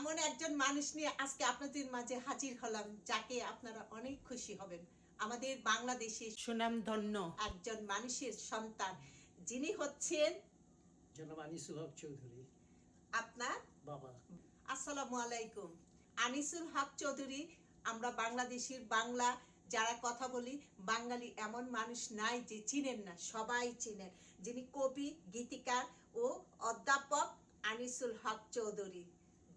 এমন একজন মানুষ নিয়ে আজকে আপনাদের মাঝে হাজির হলাম যাকে আপনারা অনেক খুশি হবেন। আমাদের বাংলাদেশের সুনামধন্য একজন মানুষের সন্তান যিনি হচ্ছেন জনাব আনিসুল হক চৌধুরী। আপনার বাবা। আসসালামু আলাইকুম। আনিসুল হক চৌধুরী আমরা বাংলাদেশের বাংলা যারা কথা বলি বাঙালি এমন মানুষ নাই যে চিনেন না সবাই চিনেন। যিনি কবি গীতিকার ও অধ্যাপক আনিসুল হক চৌধুরী।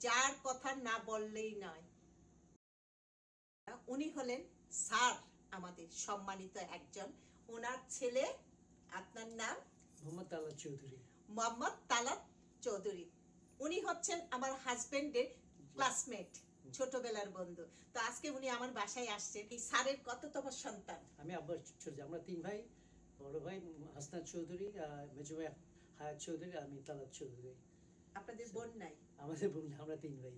যার কথা না বললেই নয়। উনি হলেন স্যার আমাদের সম্মানিত একজন। ওনার ছেলে আপনার নাম? মোহাম্মদ তাল্লা চৌধুরী। মোহাম্মদ তালাত চৌধুরী। উনি হচ্ছেন আমার হাজবেন্ডের ক্লাসমেট ছোটবেলার বন্ধু। তো আজকে উনি আমার বাসায় আসছেন এই স্যারের কততম সন্তান? আমি আব্বাস ছোট আমরা তিন ভাই বড় ভাই হাসনাত চৌধুরী আর মেজো ভাই হায়াত চৌধুরী আর আমি তালাত চৌধুরী। আপনাদের বোন নাই। আমাদের বোন আমরা তিন ভাই।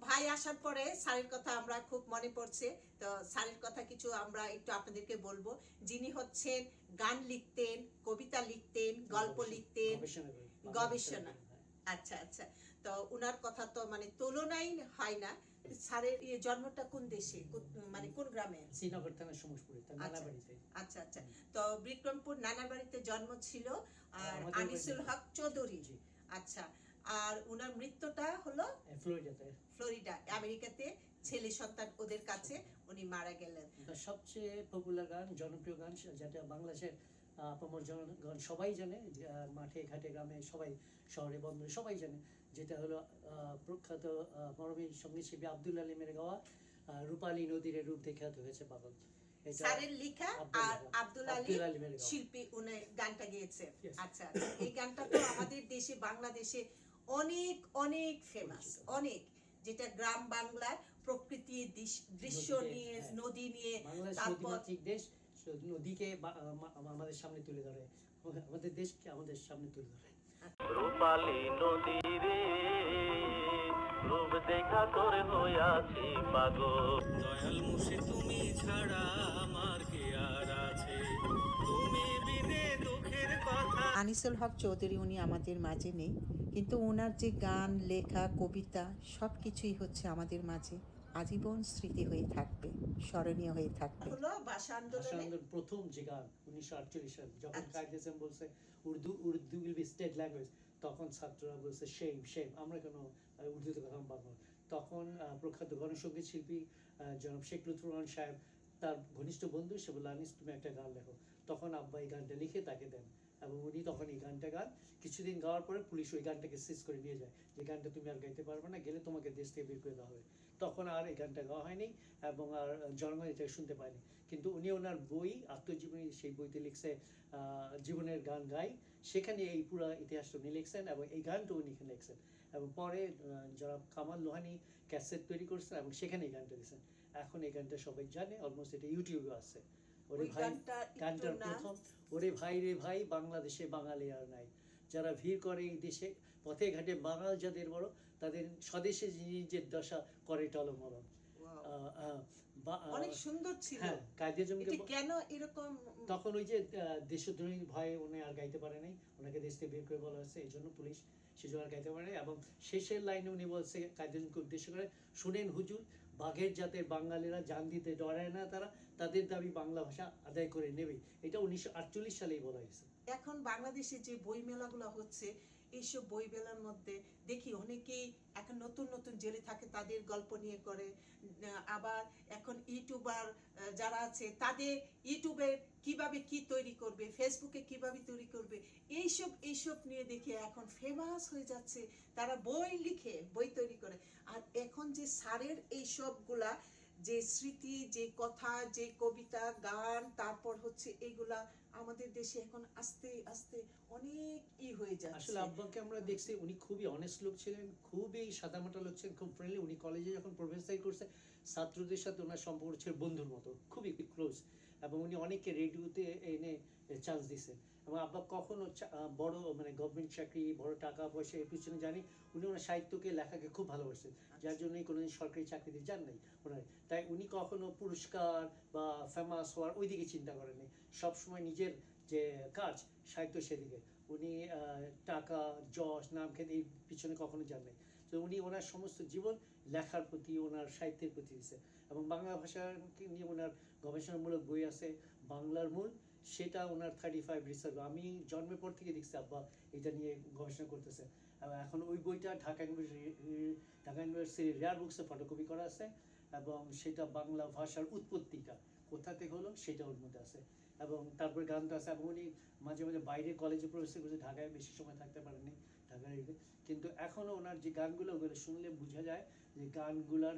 ভাই আসার পরে স্যারের কথা আমরা খুব মনে পড়ছে। তো স্যারের কথা কিছু আমরা একটু আপনাদেরকে বলব। যিনি হচ্ছেন গান লিখতেন কবিতা লিখতেন গল্প লিখতেন গবেষণা। হ্যাঁ। আচ্ছা আচ্ছা। তো উনার কথা তো মানে তুলনাই হয় না। স্যারের জন্মটা কোন দেশে? মানে কোন গ্রামে? শ্রীনগর সমসপুরে তার নানা আচ্ছা। বাড়িতে। আচ্ছা আচ্ছা। তো বিক্রমপুর নানা বাড়িতে জন্ম ছিল। আর আনিসুল হক চৌধুরী। আচ্ছা। আর উনার মৃত্যুটা হলো ফ্লোরিডাতে। ফ্লোরিডা আমেরিকাতে ছেলে সন্তান ওদের কাছে উনি মারা গেলেন। সবচেয়ে পপুলার গান জনপ্রিয় গান যেটা বাংলাদেশের আপামর জনগণ সবাই জানে মাঠে ঘাটে গ্রামে সবাই শহরে বন্দরে সবাই জানে। যেটা হলো প্রখ্যাত মরমী সঙ্গীতশিল্পী আব্দুল আলিমের গাওয়া রূপালী নদীর রূপ দেখাতে হয়েছে এটা স্যারের লেখা আর আব্দুল আলী শিল্পী উনি গানটা গেয়েছে। আচ্ছা এই গানটা তো আমাদের দেশে বাংলাদেশে অনেক অনেক ফেমাস অনেক। যেটা গ্রাম বাংলার প্রকৃতি দৃশ্য নিয়ে হ্যাঁ। নদী নিয়ে তারপর দেশ নদীকে আমাদের সামনে তুলে ধরে। আমাদের দেশকে আমাদের সামনে তুলে ধরে। রূপালী নদীরে রূপ দেখা করে হইয়াছি পাগল। দয়াল মুসে তুমি ছাড়া আমার কে আর আনিসুল হক চৌধুরী উনি আমাদের মাঝে নেই কিন্তু ওনার যে গান লেখা কবিতা সব কিছুই হচ্ছে আমাদের মাঝে আজীবন স্মৃতি হয়ে থাকবে স্মরণীয় হয়ে থাকবে। ভাষা প্রথম যে গান উনিশশো আটচল্লিশ সাল যখন আচ্ছা। বলছে Urdu Urdu will be state language তখন ছাত্ররা বলছে শেম শেম আমরা কেন উর্দুতে কথা বলব তখন প্রখ্যাত গণসঙ্গীত শিল্পী জনাব শেখ লুৎফুর রহমান সাহেব তার ঘনিষ্ঠ বন্ধু সে বলল আনিস তুমি একটা গান লেখো। তখন আব্বা এই গানটা লিখে তাকে দেন। এবং উনি তখন এই গানটা গান। কিছুদিন গাওয়ার পরে পুলিশ ওই গানটাকে সিজ করে নিয়ে যায় যে, গানটা তুমি আর গাইতে পারবে না, গেলে তোমাকে দেশ থেকে বের করে দেওয়া হবে। তখন আর এই গানটা গাওয়া হয়নি এবং আর জনগণ এটা শুনতে পায়নি। কিন্তু উনি ওনার বই, আত্মজীবনী, সেই বইতে লিখছে জীবনের গান গাই। সেখানে এই পুরো ইতিহাসটা উনি লিখছেন এবং এই গানটা উনি এখানে লিখছেন। এবং পরে যারা কামাল লোহানি ক্যাসেট তৈরি করছেন এবং সেখানে এই গানটা দিয়েছেন। এখন এই গানটা সবাই জানে অলমোস্ট এটা ইউটিউবে আছে। ওরে ভাই গানটার প্রথম ওরে ভাই রে ভাই বাংলাদেশে বাঙালি আর নাই। যারা ভিড় করে এই দেশে পথে ঘাটে বাঙাল যাদের বড় তাদের স্বদেশে নিজের দশা করে অনেক সুন্দর ছিল। হ্যাঁ কেন এরকম? তখন ওই যে আহ, দেশদ্রোহী ভয়ে উনি আর গাইতে পারে নাই। ওনাকে দেশ থেকে বের করে বলা হয়েছে এই জন্য পুলিশ সেজন্য আর গাইতে পারে এবং শেষের লাইনে উনি বলছে উদ্দেশ্য করে শুনেন হুজুর বাঘের জাতের বাঙালিরা জান দিতে ডরায় না তারা, তাদের দাবি বাংলা ভাষা আদায় করে নেবে। এটা উনিশশো আটচল্লিশ সালেই বলা হয়েছে। এখন বাংলাদেশে যে বই মেলাগুলো হচ্ছে এইসব বই মেলার মধ্যে দেখি অনেকেই এখন নতুন নতুন জেলে থাকে, তাদের গল্প নিয়ে করে। আবার এখন ইউটিউবার যারা আছে, তাদের ইউটিউবে কীভাবে কি তৈরি করবে ফেসবুকে কীভাবে তৈরি করবে, এইসব এইসব নিয়ে দেখে এখন ফেমাস হয়ে যাচ্ছে। তারা বই লিখে, বই তৈরি করে। আর এখন যে সারের এইসবগুলা যে স্মৃতি, যে কথা, যে কবিতা, গান, তারপর হচ্ছে এইগুলা আমাদের দেশে এখন আস্তে আস্তে অনেক ই হয়ে যাচ্ছে। আসলে আব্বাকে আমরা দেখছি, উনি খুবই অনেস্ট লোক ছিলেন, খুবই সাদামাটা লোক ছিলেন, খুব ফ্রেন্ডলি উনি কলেজে যখন প্রফেসর করছে ছাত্রদের সাথে ওনার সম্পর্ক ছিল বন্ধুর মতো, খুবই ক্লোজ এবং উনি অনেককে রেডিওতে এনে চান্স দিয়েছেন এবং আব্বা কখনো বড় মানে গভর্নমেন্ট চাকরি বড় টাকা পয়সা এর পিছনে জানি উনি ওনার সাহিত্যকে লেখাকে খুব ভালোবাসেন যার জন্য কোনোদিন সরকারি চাকরিতে যান নাই ওনার। তাই উনি কখনো পুরস্কার বা ফেমাস হওয়ার ওই দিকে চিন্তা করেননি সবসময় নিজের যে কাজ সাহিত্য সেদিকে। উনি আহ, টাকা যশ নাম খেতে এই পিছনে কখনো যান নাই। তো উনি ওনার সমস্ত জীবন লেখার প্রতি, ওনার সাহিত্যের প্রতি দিয়েছে এবং বাংলা ভাষাকে নিয়ে ওনার গবেষণামূলক বই আছে? বাংলার মূল, সেটা ওনার থার্টি ফাইভ রিসার্চ আমি জন্মের পর থেকে দেখছি আব্বা এটা নিয়ে গবেষণা করতেছে। এখন ওই বইটা ঢাকা ইউনিভার্সিটি, ঢাকা ইউনিভার্সিটির রেয়ার বুকসে ফটোকপি করা আছে। এবং সেটা বাংলা ভাষার উৎপত্তিটা কোথা থেকে হলো, সেটা ওর মধ্যে আছে। এবং তারপরে গানটা আছে এবং উনি মাঝে মাঝে বাইরে কলেজে প্রবেশ করছে ঢাকায় বেশি সময় থাকতে পারেননি ঢাকায় রেখে কিন্তু এখনও ওনার যে গানগুলো ওগুলো শুনলে বোঝা যায় যে গানগুলার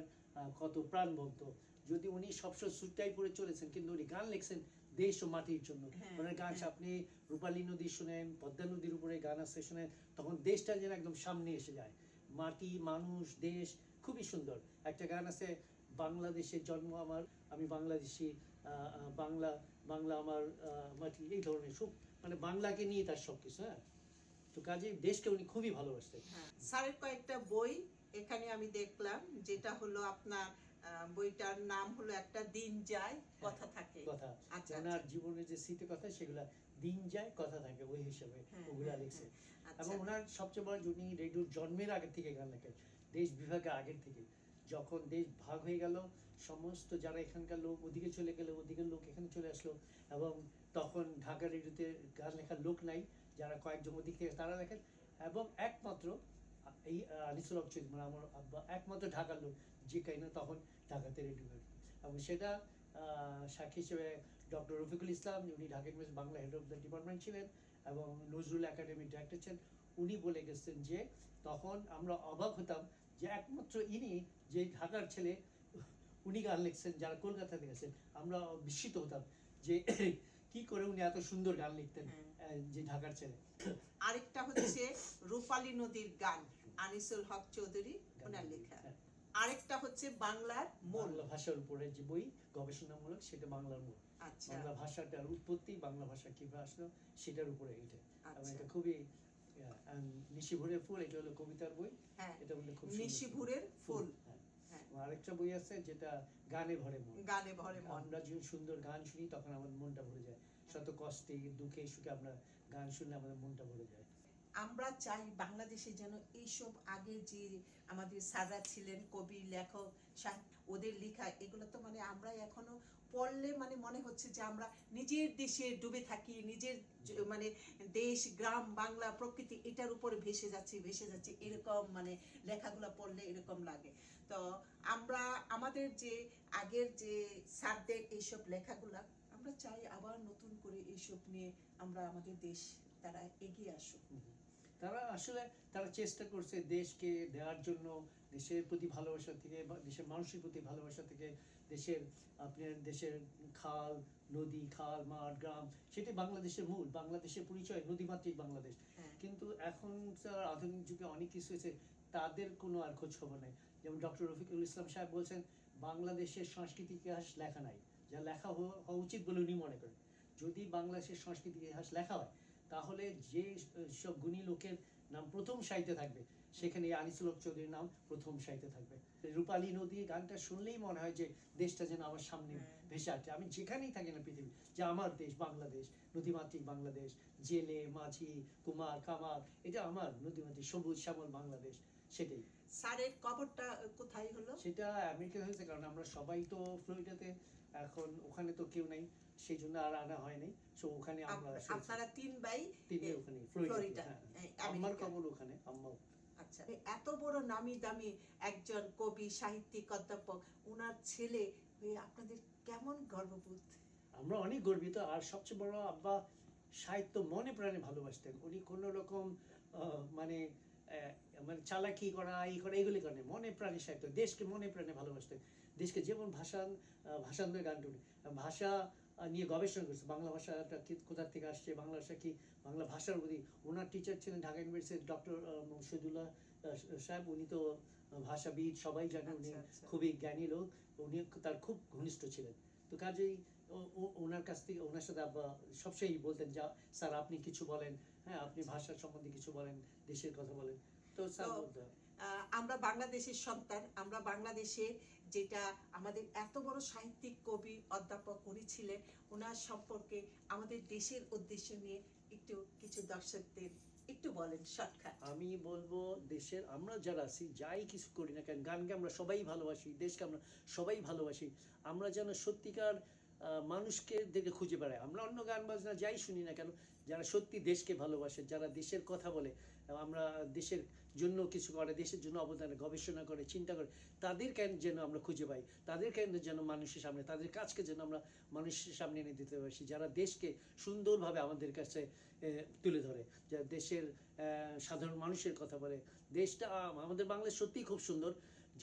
কত প্রাণবন্ত। যদি উনি সবসময় সুটটাই পরে চলেছেন কিন্তু উনি গান লিখছেন দেশ ও মাটির জন্য। হ্যাঁ, ওনার গান হ্যাঁ। আপনি রূপালী নদী শুনেন পদ্মা নদীর উপরে গান আছে শুনেন তখন দেশটা যেন একদম সামনে এসে যায়। মাটি মানুষ দেশ খুবই সুন্দর। একটা গান আছে বাংলাদেশের জন্ম আমার আমি বাংলাদেশি বাংলা বাংলা আমার মাটি এই ধরনের সব মানে বাংলাকে নিয়ে তার সব কিছু হ্যাঁ? তো কাজে দেশকে উনি খুবই ভালোবাসতেন। হ্যাঁ, স্যারের কয়েকটা বই এখানে আমি দেখলাম যেটা হলো আপনার বইটার নাম হলো একটা দিন যায় কথা থাকে। কথা। আচ্ছা ওনার জীবনের যে স্মৃতি কথা সেগুলা দিন যায় কথা থাকে ওই হিসাবে হ্যাঁ, ওগুলা হ্যাঁ, লিখছে আচ্ছা। এবং ওনার সবচেয়ে বড় উনি রেডিওর জন্মের আগের থেকে গান লেখেন দেশ বিভাগের আগের থেকে। যখন দেশ ভাগ হয়ে গেল, সমস্ত যারা এখানকার লোক ওদিকে চলে গেল, ওদিকের লোক এখানে চলে আসলো এবং তখন ঢাকা রেডিওতে গান লেখার লোক নাই, যারা কয়েকজন ওদিক থেকে তারা লেখেন এবং একমাত্র এই আনিসুল হক চৌধুরী মানে আমার আব্বা, একমাত্র ঢাকার লোক, যে কাইনা তখন ঢাকাতে রেডিও এবং সেটা সাক্ষী হিসেবে ডক্টর রফিকুল ইসলাম, উনি Dhaka university Bangla head of the department ছিলেন এবং নজরুল একাডেমির ডাইরেক্টর ছিলেন, উনি বলে গেছেন যে, তখন আমরা অবাক হতাম যে একমাত্র ইনি যে ঢাকার ছেলে উনি গান লিখছেন যারা কলকাতাতে গেছেন আমরা বিস্মিত হতাম যে কি করে উনি এত সুন্দর গান লিখতেন হ্যাঁ। যে ঢাকার ছেলে। আরেকটা হচ্ছে রূপালী নদীর গান আনিসুল হক চৌধুরী ওনার লেখা। হ্যাঁ। আরেকটা হচ্ছে বাংলার মূল ভাষার উপরে যে বই গবেষণামূলক সেটা বাংলার মূল আচ্ছা। বাংলা ভাষাটার উৎপত্তি বাংলা ভাষা কীভাবে আসলো সেটার উপরে এটা। এবং আচ্ছা এটা খুবই নিশি ভরে ফুল এটা হলো কবিতার বই। হ্যাঁ এটা বলতে খুব নিশিভুরের ফুল হ্যাঁ। হ্যাঁ। আরেকটা বই আছে যেটা গানে ভরে মন। গানে ভরে মন। আমরা যখন সুন্দর গান শুনি তখন আমাদের মনটা ভরে যায়। শত কষ্টে দুঃখে সুখে আমরা গান শুনলে আমাদের মনটা ভরে যায়। আমরা চাই বাংলাদেশে যেন এইসব আগে যে আমাদের স্যাররা ছিলেন কবি লেখক সাহিত্য ওদের লেখা, এগুলো তো মানে আমরা এখনও পড়লে মানে মনে হচ্ছে যে আমরা নিজের দেশে ডুবে থাকি, নিজের মানে দেশ, গ্রাম, বাংলা, প্রকৃতি এটার উপরে ভেসে যাচ্ছি, ভেসে যাচ্ছে। এরকম মানে লেখাগুলো পড়লে এরকম লাগে। তো আমরা, আমাদের যে আগের যে স্যারদের এইসব লেখাগুলা, আমরা চাই আবার নতুন করে এইসব নিয়ে আমরা আমাদের দেশ তারা এগিয়ে আসুক। তারা আসলে তারা চেষ্টা করছে দেশকে দেওয়ার জন্য দেশের প্রতি ভালোবাসা থেকে বা দেশের মানুষের প্রতি ভালোবাসা থেকে দেশের আপনার দেশের খাল নদী খাল মাঠ গ্রাম সেটি বাংলাদেশের মূল বাংলাদেশের পরিচয় নদীমাতৃক বাংলাদেশ। হ্যাঁ। কিন্তু এখন স্যার আধুনিক যুগে অনেক কিছু হয়েছে তাদের কোনো আর খোঁজ খবর নেই। যেমন ডক্টর রফিকুল ইসলাম সাহেব বলছেন বাংলাদেশের সংস্কৃতি ইতিহাস লেখা নাই। যা লেখা হওয়া হওয়া উচিত বলে উনি মনে করেন। যদি বাংলাদেশের সংস্কৃতি ইতিহাস লেখা হয় তাহলে যে সব গুণী লোকের নাম প্রথম সাহিত্যে থাকবে সেখানে আনিসুল হক চৌধুরীর নাম প্রথম সাহিত্যে থাকবে। রূপালী নদী গানটা শুনলেই মনে হয় যে দেশটা যেন আমার সামনে হ্যাঁ। ভেসে আছে আমি যেখানেই থাকি না পৃথিবী যে আমার দেশ বাংলাদেশ নদীমাতৃক বাংলাদেশ জেলে মাঝি কুমার কামার এটা আমার নদীমাতৃক সবুজ শ্যামল বাংলাদেশ সেটাই। স্যারের কবরটা কোথায় হলো? সেটা আমেরিকা হয়েছে কারণ আমরা সবাই তো ফ্লোরিডাতে এখন ওখানে তো কেউ নাই সেই জন্য আর আনা হয়নি সো ওখানে আমরা আপ- আপনারা তিন ভাই তিনটে এ, ওখানে ফ্লোরিডা, হ্যাঁ। আমেরিকা। কবর ওখানে আম্মাও। আচ্ছা এত বড় নামি দামি একজন কবি সাহিত্যিক অধ্যাপক ওনার ছেলে হয়ে আপনাদের কেমন গর্ববোধ? আমরা অনেক গর্বিত আর সবচেয়ে বড় আব্বা সাহিত্য মনে প্রাণে ভালোবাসতেন। উনি কোনো রকম মানে মানে চালাকি করা এই করা এগুলি করেন না। মনে প্রাণে সাহিত্য দেশকে মনে প্রাণে ভালোবাসতেন। দেশকে যেমন ভাষান আহ, ভাষান্তরের গান টুনি ভাষা নিয়ে গবেষণা করছে। বাংলা ভাষাটা কি কোথা থেকে আসছে? বাংলা ভাষা কি বাংলা ভাষার প্রতি ওনার টিচার ছিলেন ঢাকা ইউনিভার্সিটির ডক্টর শহীদুল্লাহ সাহেব। উনি তো ভাষাবিদ সবাই জানে উনি আচ্ছা, আচ্ছা। খুবই জ্ঞানী লোক। উনি তার খুব ঘনিষ্ঠ ছিলেন। তো কাজেই ওনার কাছ থেকে ওনার সাথে আব্বা সবসময়ই বলতেন যা স্যার আপনি কিছু বলেন। হ্যাঁ আপনি ভাষার সম্বন্ধে কিছু বলেন দেশের কথা বলেন। আমরা বাংলাদেশের সন্তান আমরা বাংলাদেশে যেটা আমাদের এত বড় সাহিত্যিক কবি অধ্যাপক উনি ছিলেন ওনার সম্পর্কে আমাদের দেশের উদ্দেশ্য নিয়ে একটু কিছু দর্শকদের একটু বলেন শর্টকাট। আমি বলব দেশের আমরা যারা আছি যাই কিছু করি না কেন গানকে আমরা সবাই ভালোবাসি দেশকে আমরা সবাই ভালোবাসি আমরা যেন সত্যিকার মানুষকে দেখে খুঁজে বেড়াই। আমরা অন্য গান বাজনা যাই শুনি না কেন যারা সত্যি দেশকে ভালোবাসে যারা দেশের কথা বলে আমরা দেশের জন্য কিছু করে, দেশের জন্য অবদানে গবেষণা করে, চিন্তা করে, তাদের কেন যেন আমরা খুঁজে পাই? তাদের কেন যেন মানুষের সামনে, তাদের কাজকে যেন আমরা মানুষের সামনে এনে দিতে পারছি? যারা দেশকে সুন্দরভাবে আমাদের কাছে তুলে ধরে যারা দেশের সাধারণ মানুষের কথা বলে, দেশটা আমাদের বাংলাদেশ সত্যিই খুব সুন্দর,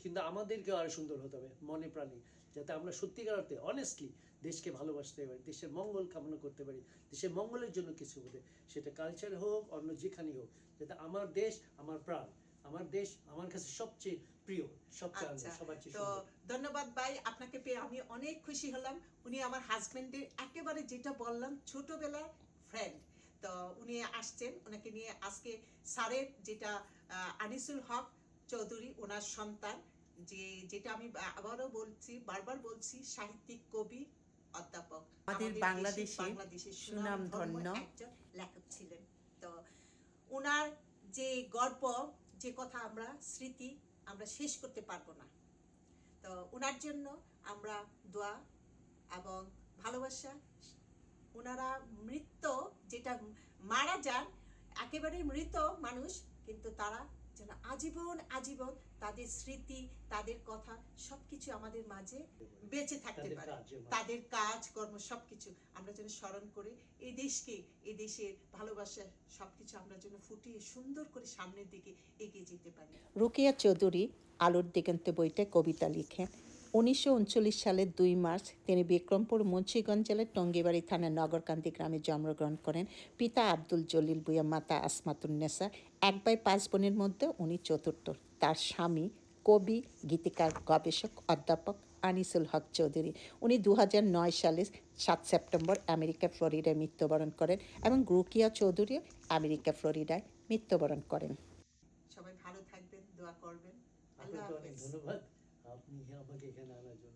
কিন্তু আমাদেরকেও আরও সুন্দর হতে হবে, মনে প্রাণে। যাতে আমরা সত্যিকার অর্থে অনেস্টলি দেশকে ভালোবাসতে পারি দেশের মঙ্গল কামনা করতে পারি দেশের মঙ্গলের জন্য কিছু হতে সেটা কালচার হোক অন্য যেখানেই হোক যাতে আমার দেশ আমার প্রাণ আমার দেশ আমার কাছে সবচেয়ে প্রিয় সবচেয়ে আচ্ছা, সবার তো ধন্যবাদ ভাই আপনাকে পেয়ে আমি অনেক খুশি হলাম। উনি আমার হাজবেন্ডের একেবারে যেটা বললাম ছোটবেলার ফ্রেন্ড তো উনি আসছেন ওনাকে নিয়ে আজকে স্যারের যেটা আনিসুল হক চৌধুরী ওনার সন্তান। যে যেটা আমি আবারও বলছি বারবার বলছি সাহিত্যিক কবি অধ্যাপক। আমাদের বাংলাদেশে বাংলাদেশের সুনামধন্য সুনামধন্য একজন লেখক ছিলেন। তো ওনার যে গল্প যে কথা আমরা স্মৃতি আমরা শেষ করতে পারব না। তো ওনার জন্য আমরা দোয়া এবং ভালোবাসা ওনারা মৃত্যু যেটা মারা যান একেবারে মৃত মানুষ কিন্তু তারা যেন আজীবন আজীবন তাদের স্মৃতি তাদের কথা সবকিছু আমাদের মাঝে বেঁচে থাকতে পারে। কাজ তাদের কাজ কর্ম সবকিছু আমরা যেন স্মরণ করে এই দেশকে এই দেশের ভালোবাসা সবকিছু আমরা যেন ফুটিয়ে সুন্দর করে সামনের দিকে এগিয়ে যেতে পারি। রুকিয়া চৌধুরী আলোর দিগন্তে বইতে কবিতা লিখেন। উনিশশো উনচল্লিশ সালের দুই মার্চ তিনি বিক্রমপুর মুন্সিগঞ্জ জেলার টঙ্গিবাড়ি থানার নগরকান্তি গ্রামে জন্মগ্রহণ করেন। পিতা আব্দুল জলিল বুয়া মাতা আসমাতুন্নেসা এক বাই পাঁচ বোনের মধ্যে উনি চতুর্থ। তার স্বামী কবি গীতিকার গবেষক অধ্যাপক আনিসুল হক চৌধুরী। উনি দু নয় সালে সাত সেপ্টেম্বর আমেরিকা ফ্লোরিডায় মৃত্যুবরণ করেন এবং রুকিয়া চৌধুরীও আমেরিকা ফ্লোরিডায় মৃত্যুবরণ করেন। সবাই ভালো থাকবেন দোয়া করবেন। আল্লাহ আপনাকে অনেক হাফেজ ধন্যবাদ আপনি আমাকে এখানে আনার জন্য